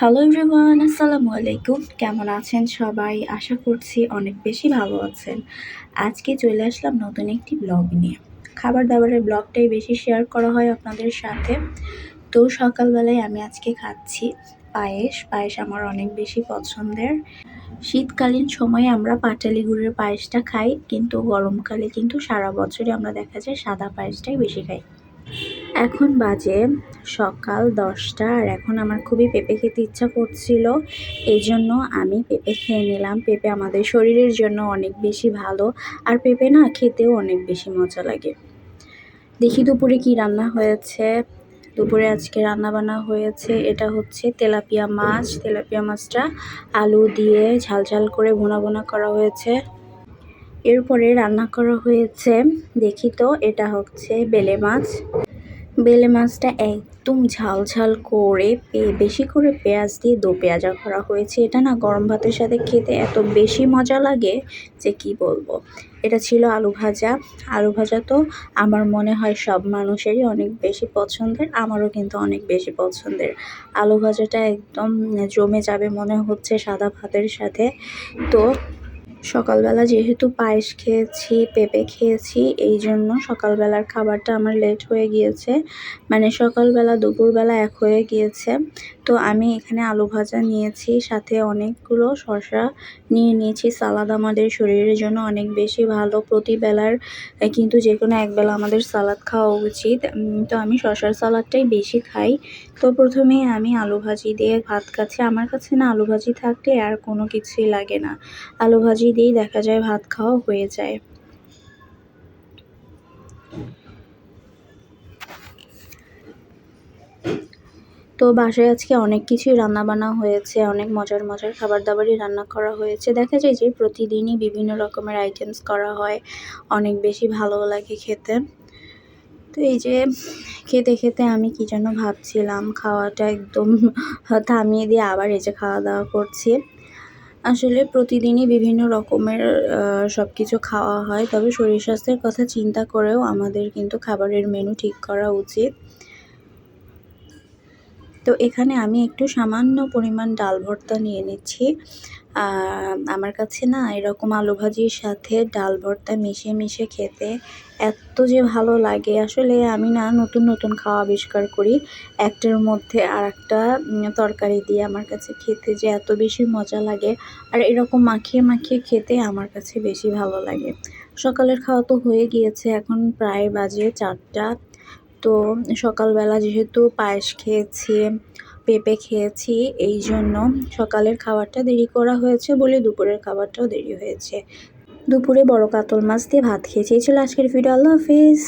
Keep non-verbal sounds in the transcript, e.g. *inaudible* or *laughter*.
Hello everyone আসসালামু আলাইকুম কেমন আছেন সবাই? আশা করছি অনেক বেশি ভালো আছেন। আজকে চলে আসলাম নতুন একটি ব্লগ নিয়ে। খাবার দাবারের ব্লগটাই বেশি শেয়ার করা হয় আপনাদের সাথে। তো সকালবেলায় আমি আজকে খাচ্ছি পায়েস। পায়েস আমার অনেক বেশি পছন্দের। শীতকালীন সময়ে আমরা পাটালি গুড়ের পায়েসটা খাই, কিন্তু গরমকালে কিন্তু সারা বছরই আমরা দেখা যায় সাদা পায়েসটাই বেশি খাই। এখন বাজে সকাল দশটা আর এখন আমার খুবই পেঁপে খেতে ইচ্ছা করছিল। এই জন্য আমি পেঁপে খেয়ে নিলাম। পেঁপে আমাদের শরীরের জন্য অনেক বেশি ভালো আর পেঁপে না খেতেও অনেক বেশি মজা লাগে। দেখি দুপুরে কি রান্না হয়েছে। দুপুরে আজকে রান্না বান্না হয়েছে। এটা হচ্ছে তেলাপিয়া মাছ। তেলাপিয়া মাছটা আলু দিয়ে ঝাল ঝাল করে ভুনা ভুনা করা হয়েছে। এরপরে রান্না করা হয়েছে। দেখি তো, এটা হচ্ছে বেলে মাছ। বেলে মাছটা একদম ঝাল ঝাল করে বেশি করে পেঁয়াজ দিয়ে দো পেঁয়াজা করা হয়েছে। এটা না গরম ভাতের সাথে খেতে এত বেশি মজা লাগে যে কি বলব। এটা ছিল আলু ভাজা। আলু ভাজা তো আমার মনে হয় সব মানুষেরই অনেক বেশি পছন্দের, আমারও কিন্তু অনেক বেশি পছন্দের। আলু ভাজাটা একদম জমে যাবে মনে হচ্ছে সাদা ভাতের সাথে। তো সকালবেলা যেহেতু পায়েস খেয়েছি, পেঁপে খেয়েছি এই জন্য সকালবেলার খাবারটা আমার লেট হয়ে গিয়েছে। মানে সকালবেলা, দুপুরবেলা এক হয়ে গিয়েছে। তো আমি এখানে আলু ভাজা নিয়েছি, সাথে অনেকগুলো শসা নিয়ে নিয়েছি। সালাদ আমাদের শরীরের জন্য অনেক বেশি ভালো। প্রতিবেলার কিন্তু যে কোনো একবেলা আমাদের সালাদ খাওয়া উচিত। তো আমি শশার সালাদটাই বেশি খাই। তো প্রথমেই আমি আলু ভাজি দিয়ে ভাত খাচ্ছি আমার কাছে না আলু ভাজি থাকলে আর কোনো কিছুই লাগে না। আলু ভাজি দিয়েই দেখা যায় ভাত খাওয়া হয়ে যায়। তো বাসায় আজকে অনেক কিছুই রান্না বান্না হয়েছে, অনেক মজার মজার খাবার দাবারই রান্না করা হয়েছে। দেখা যায় যে প্রতিদিনই বিভিন্ন রকমের আইটেমস করা হয়, অনেক বেশি ভালো লাগে খেতে। তো এই যে খেতে খেতে আমি কি যেন ভাবছিলাম, খাওয়াটা একদম *laughs* থামিয়ে দিয়ে আবার এই যে খাওয়া দাওয়া করছি। আসলে প্রতিদিনই বিভিন্ন রকমের সব কিছু খাওয়া হয়, তবে শরীর স্বাস্থ্যের কথা চিন্তা করেও আমাদের কিন্তু খাবারের মেনু ঠিক করা উচিত। তো এখানে আমি একটু সামান্য পরিমাণ ডাল ভর্তা নিয়ে নিচ্ছি। আমার কাছে না এরকম আলু ভাজির সাথে ডাল ভর্তা মিশিয়ে মিশে খেতে এত যে ভালো লাগে। আসলে আমি না নতুন নতুন খাওয়া আবিষ্কার করি। একটার মধ্যে আর একটা তরকারি দিয়ে আমার কাছে খেতে যে এত বেশি মজা লাগে। আর এরকম মাখিয়ে মাখিয়ে খেতে আমার কাছে বেশি ভালো লাগে। সকালের খাওয়া তো হয়ে গিয়েছে, এখন প্রায় বাজে চারটা। তো সকালবেলা যেহেতু পায়েস খেয়েছি, পেঁপে খেয়েছি, এই জন্য সকালের খাবারটা দেরি করা হয়েছে বলে দুপুরের খাবারটাও দেরি হয়েছে। দুপুরে বড় কাতল মাছ দিয়ে ভাত খেয়েছি। এই ছিল আজকের ভিডিও আল্লাহ হাফিজ।